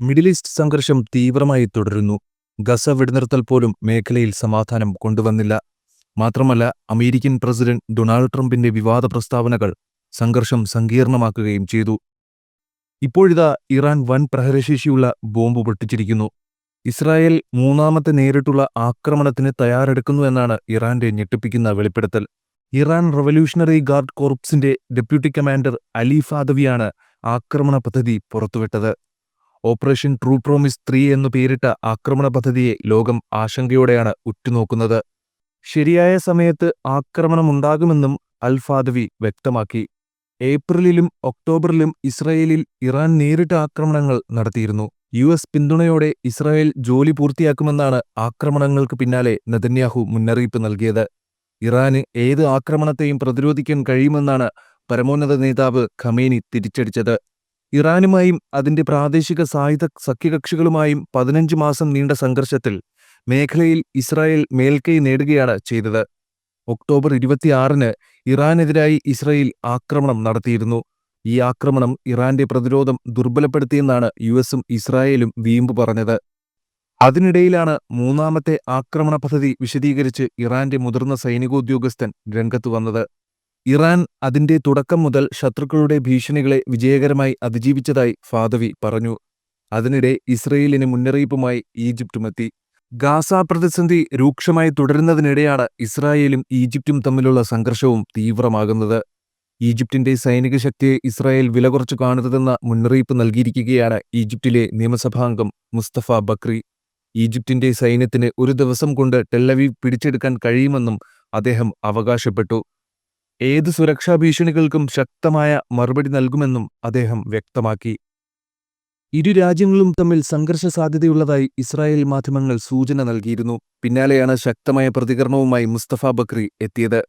Middle east സംഘർഷം തീവ്രമായി തുടരുന്നു. ഗസ വെടിനിർത്തൽ പോലും മേഖലയിൽ സമാധാനം കൊണ്ടുവന്നില്ല. മാത്രമല്ല അമേരിക്കൻ പ്രസിഡന്റ് ഡൊണാൾഡ് ട്രംപിന്റെ വിവാദ പ്രസ്താവനകൾ സംഘർഷം സങ്കീർണമാക്കുകയും ചെയ്തു. ഇപ്പോഴിതാ ഇറാൻ വൻ പ്രഹരശേഷിയുള്ള ബോംബ് പൊട്ടിച്ചിരിക്കുന്നു. ഇസ്രായേൽ മൂന്നാമത്തെ നേരിട്ടുള്ള ആക്രമണത്തിന് തയ്യാറെടുക്കുന്നു എന്നാണ് ഇറാന്റെ ഞെട്ടിപ്പിക്കുന്ന വെളിപ്പെടുത്തൽ. ഇറാൻ റവല്യൂഷണറി ഗാർഡ് കോർപ്സിന്റെ ഡെപ്യൂട്ടി കമാൻഡർ അലി ഫാദവിയാണ് ആക്രമണ പദ്ധതി പുറത്തുവിട്ടത്. ഓപ്പറേഷൻ ട്രൂ പ്രോമിസ് ത്രീ എന്നു പേരിട്ട ആക്രമണ പദ്ധതിയെ ലോകം ആശങ്കയോടെയാണ് ഉറ്റുനോക്കുന്നത്. ശരിയായ സമയത്ത് ആക്രമണമുണ്ടാകുമെന്നും അൽഫാദവി വ്യക്തമാക്കി. ഏപ്രിലിലും ഒക്ടോബറിലും ഇസ്രയേലിൽ ഇറാൻ നേരിട്ട് ആക്രമണങ്ങൾ നടത്തിയിരുന്നു. യു എസ് പിന്തുണയോടെ ഇസ്രായേൽ ജോലി പൂർത്തിയാക്കുമെന്നാണ് ആക്രമണങ്ങൾക്ക് പിന്നാലെ നെതന്യാഹു മുന്നറിയിപ്പ് നൽകിയത്. ഇറാന് ഏത് ആക്രമണത്തെയും പ്രതിരോധിക്കാൻ കഴിയുമെന്നാണ് പരമോന്നത നേതാവ് ഖമേനി തിരിച്ചടിച്ചത്. ഇറാനുമായും അതിന്റെ പ്രാദേശിക സായുധ സഖ്യകക്ഷികളുമായും പതിനഞ്ച് മാസം നീണ്ട സംഘർഷത്തിൽ മേഖലയിൽ ഇസ്രായേൽ മേൽക്കൈ നേടുകയാണ് ചെയ്തത്. ഒക്ടോബർ ഇരുപത്തിയാറിന് ഇറാനെതിരായി ഇസ്രായേൽ ആക്രമണം നടത്തിയിരുന്നു. ഈ ആക്രമണം ഇറാന്റെ പ്രതിരോധം ദുർബലപ്പെടുത്തിയെന്നാണ് യു എസും ഇസ്രായേലും വീമ്പ് പറഞ്ഞത്. അതിനിടയിലാണ് മൂന്നാമത്തെ ആക്രമണ പദ്ധതി വിശദീകരിച്ച് ഇറാന്റെ മുതിർന്ന സൈനികോദ്യോഗസ്ഥൻ രംഗത്തു വന്നത്. ഇറാൻ അതിന്റെ തുടക്കം മുതൽ ശത്രുക്കളുടെ ഭീഷണികളെ വിജയകരമായി അതിജീവിച്ചതായി ഫാദവി പറഞ്ഞു. അതിനിടെ ഇസ്രയേലിന് മുന്നറിയിപ്പുമായി ഈജിപ്തുമെത്തി. ഗാസ പ്രതിസന്ധി രൂക്ഷമായി തുടരുന്നതിനിടെയാണ് ഇസ്രായേലും ഈജിപ്തും തമ്മിലുള്ള സംഘർഷവും തീവ്രമാകുന്നത്. ഈജിപ്തിന്റെ സൈനിക ശക്തിയെ ഇസ്രായേൽ വില കുറച്ചു കാണരുതെന്ന മുന്നറിയിപ്പ് നൽകിയിരിക്കുകയാണ് ഈജിപ്തിലെ നിയമസഭാംഗം മുസ്തഫ ബക്രി. ഈജിപ്തിന്റെ സൈന്യത്തിന് ഒരു ദിവസം കൊണ്ട് ടെല്ലവീവ് പിടിച്ചെടുക്കാൻ കഴിയുമെന്നും അദ്ദേഹം അവകാശപ്പെട്ടു. ഏത് സുരക്ഷാ ഭീഷണികൾക്കും ശക്തമായ മറുപടി നൽകുമെന്നും അദ്ദേഹം വ്യക്തമാക്കി. ഇരു രാജ്യങ്ങളും തമ്മിൽ സംഘർഷ സാധ്യതയുള്ളതായി ഇസ്രായേൽ മാധ്യമങ്ങൾ സൂചന നൽകിയിരുന്നു. പിന്നാലെയാണ് ശക്തമായ പ്രതികരണവുമായി മുസ്തഫ ബക്രി എത്തിയത്.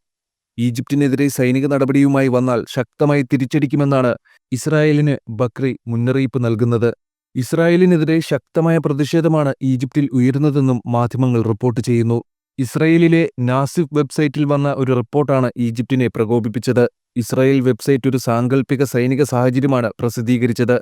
ഈജിപ്തിനെതിരെ സൈനിക നടപടിയുമായി വന്നാൽ ശക്തമായി തിരിച്ചടിക്കുമെന്നാണ് ഇസ്രായേലിന് ബക്രി മുന്നറിയിപ്പ് നൽകുന്നത്. ഇസ്രായേലിനെതിരെ ശക്തമായ പ്രതിഷേധമാണ് ഈജിപ്തിൽ ഉയരുന്നതെന്നും മാധ്യമങ്ങൾ റിപ്പോർട്ട് ചെയ്യുന്നു. ഇസ്രായേലിലെ നാസിഫ് വെബ്സൈറ്റിൽ വന്ന ഒരു റിപ്പോർട്ടാണ് ഈജിപ്തിനെ പ്രകോപിപ്പിച്ചത്. ഇസ്രായേൽ വെബ്സൈറ്റ് ഒരു സാങ്കല്പിക സൈനിക സാഹചര്യമാണ് പ്രസിദ്ധീകരിച്ചത്.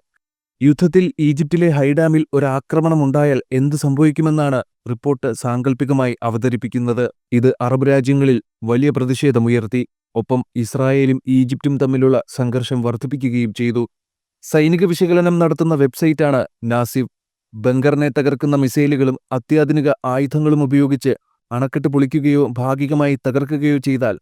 യുദ്ധത്തിൽ ഈജിപ്തിലെ ഹൈഡാമിൽ ഒരു ആക്രമണമുണ്ടായാൽ എന്ത് സംഭവിക്കുമെന്നാണ് റിപ്പോർട്ട് സാങ്കല്പികമായി അവതരിപ്പിക്കുന്നത്. ഇത് അറബ് രാജ്യങ്ങളിൽ വലിയ പ്രതിഷേധമുയർത്തി. ഒപ്പം ഇസ്രായേലും ഈജിപ്തും തമ്മിലുള്ള സംഘർഷം വർദ്ധിപ്പിക്കുകയും ചെയ്തു. സൈനിക വിശകലനം നടത്തുന്ന വെബ്സൈറ്റാണ് നാസിഫ്. ബങ്കറിനെ തകർക്കുന്ന മിസൈലുകളും അത്യാധുനിക ആയുധങ്ങളും ഉപയോഗിച്ച് അണക്കെട്ട് പൊളിക്കുകയോ ഭാഗികമായി തകർക്കുകയോ ചെയ്താൽ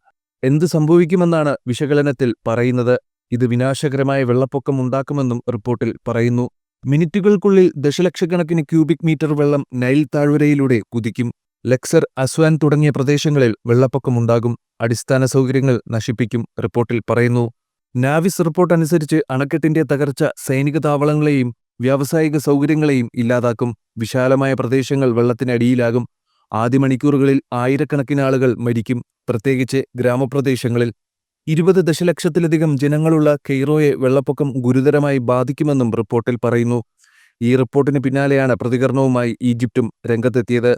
എന്ത് സംഭവിക്കുമെന്നാണ് വിശകലനത്തിൽ പറയുന്നത്. ഇത് വിനാശകരമായ വെള്ളപ്പൊക്കം ഉണ്ടാക്കുമെന്നും റിപ്പോർട്ടിൽ പറയുന്നു. മിനിറ്റുകൾക്കുള്ളിൽ ദശലക്ഷക്കണക്കിന് ക്യൂബിക് മീറ്റർ വെള്ളം നൈൽ താഴ്വരയിലൂടെ കുതിക്കും. ലക്സർ അസ്വാൻ തുടങ്ങിയ പ്രദേശങ്ങളിൽ വെള്ളപ്പൊക്കമുണ്ടാകും അടിസ്ഥാന സൗകര്യങ്ങൾ നശിപ്പിക്കും റിപ്പോർട്ടിൽ പറയുന്നു. നാവിസ് റിപ്പോർട്ട് അനുസരിച്ച് അണക്കെട്ടിന്റെ തകർച്ച സൈനിക താവളങ്ങളെയും വ്യാവസായിക സൗകര്യങ്ങളെയും ഇല്ലാതാക്കും. വിശാലമായ പ്രദേശങ്ങൾ വെള്ളത്തിനടിയിലാകും. ആദ്യ മണിക്കൂറുകളിൽ ആയിരക്കണക്കിന് ആളുകൾ മരിക്കും. പ്രത്യേകിച്ച് ഗ്രാമപ്രദേശങ്ങളിൽ ഇരുപത് ദശലക്ഷത്തിലധികം ജനങ്ങളുള്ള കെയ്റോയെ വെള്ളപ്പൊക്കം ഗുരുതരമായി ബാധിക്കുമെന്നും റിപ്പോർട്ടിൽ പറയുന്നു. ഈ റിപ്പോർട്ടിന് പിന്നാലെയാണ് പ്രതികരണവുമായി ഈജിപ്തും രംഗത്തെത്തിയത്.